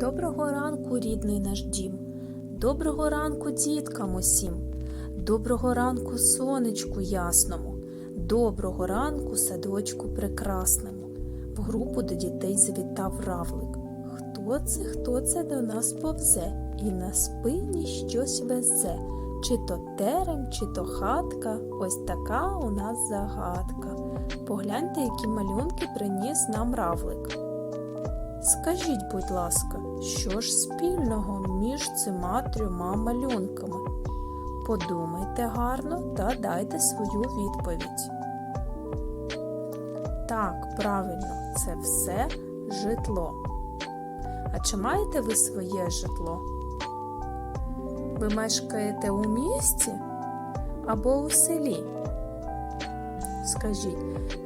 Доброго ранку, рідний наш дім. Доброго ранку, діткам усім. Доброго ранку, сонечку ясному. Доброго ранку, садочку прекрасному. В групу до дітей завітав равлик. Хто це, хто це до нас повзе? І на спині щось везе. Чи то терем, чи то хатка, ось така у нас загадка. Погляньте, які малюнки приніс нам равлик. Скажіть, будь ласка, що ж спільного між цими трьома малюнками? Подумайте гарно та дайте свою відповідь. Так, правильно, це все житло. А чи маєте ви своє житло? Ви мешкаєте у місті або у селі? Скажіть,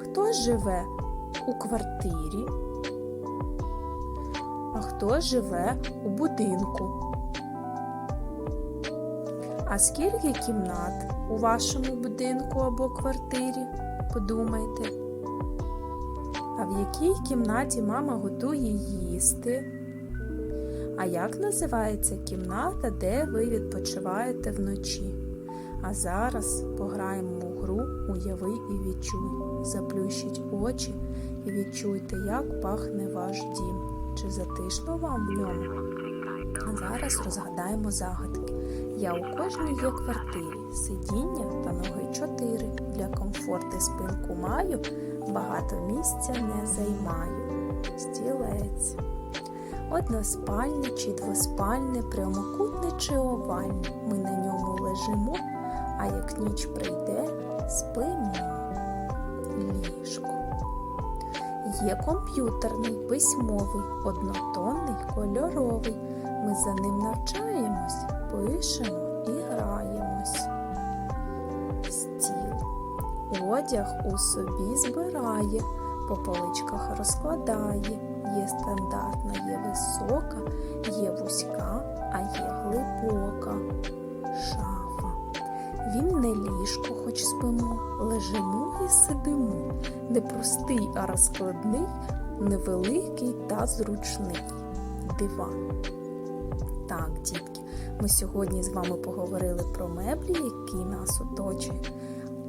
хто живе у квартирі? А хто живе у будинку? А скільки кімнат у вашому будинку або квартирі? Подумайте. А в якій кімнаті мама готує їсти? А як називається кімната, де ви відпочиваєте вночі? А зараз пограємо у гру Уяви і відчуй. Заплющіть очі і відчуйте, як пахне ваш дім. Чи затишно вам в ньому? Зараз розгадаємо загадки. Я у кожній є квартирі, сидіння та ноги чотири. Для комфорту спинку маю, багато місця не займаю. Стілець. Односпальне чи двоспальне, прямокутне чи овальне. Ми на ньому лежимо, а як ніч прийде, спимо. Є комп'ютерний, письмовий, однотонний, кольоровий. Ми за ним навчаємось, пишемо і граємось. Стіл. Одяг у собі збирає, по поличках розкладає. Є стандартна, є висока, є вузька, а є глибока. Шафа. Він не ліжко, хоч спимо, лежимо і сидимо. Не простий, а розкладний, невеликий та зручний. Диван. Так, дітки, ми сьогодні з вами поговорили про меблі, які нас оточують,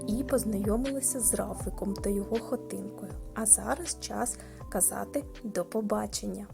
і познайомилися з Рафиком та його хотинкою. А зараз час казати до побачення.